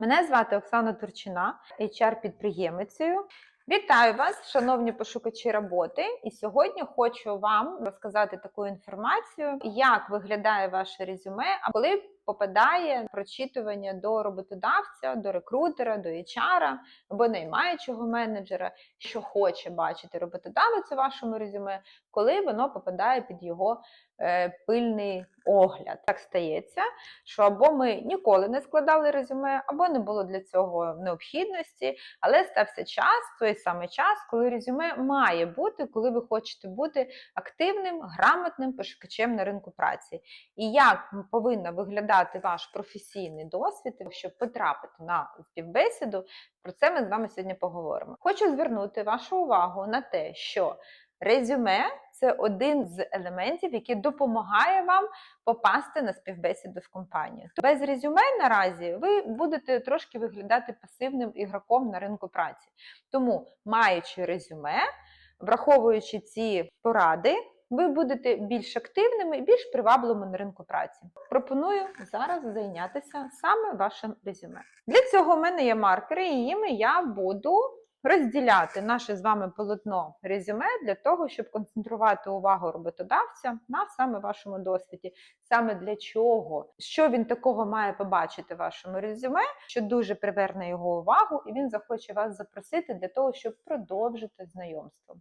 Мене звати Оксана Турчина, HR-підприємицею. Вітаю вас, шановні пошукачі роботи. І сьогодні хочу вам розказати таку інформацію, як виглядає ваше резюме, а коли попадає прочитування до роботодавця, до рекрутера, до HR або наймаючого менеджера, що хоче бачити роботодавець у вашому резюме, коли воно попадає під його е, пильний огляд. Так стається, що або ми ніколи не складали резюме, або не було для цього необхідності, але стався час, той самий час, коли резюме має бути, коли ви хочете бути активним, грамотним пошукачем на ринку праці. І як повинна виглядати ваш професійний досвід, щоб потрапити на співбесіду, про це ми з вами сьогодні поговоримо. Хочу звернути вашу увагу на те, що резюме це один з елементів, який допомагає вам попасти на співбесіду в компанію. Без резюме наразі ви будете трошки виглядати пасивним ігроком на ринку праці. Тому, маючи резюме, враховуючи ці поради, ви будете більш активними і більш привабливими на ринку праці. Пропоную зараз зайнятися саме вашим резюме. Для цього в мене є маркери, і їми я буду розділяти наше з вами полотно резюме для того, щоб концентрувати увагу роботодавця на саме вашому досвіді. Саме для чого, що він такого має побачити в вашому резюме, що дуже приверне його увагу, і він захоче вас запросити для того, щоб продовжити знайомство.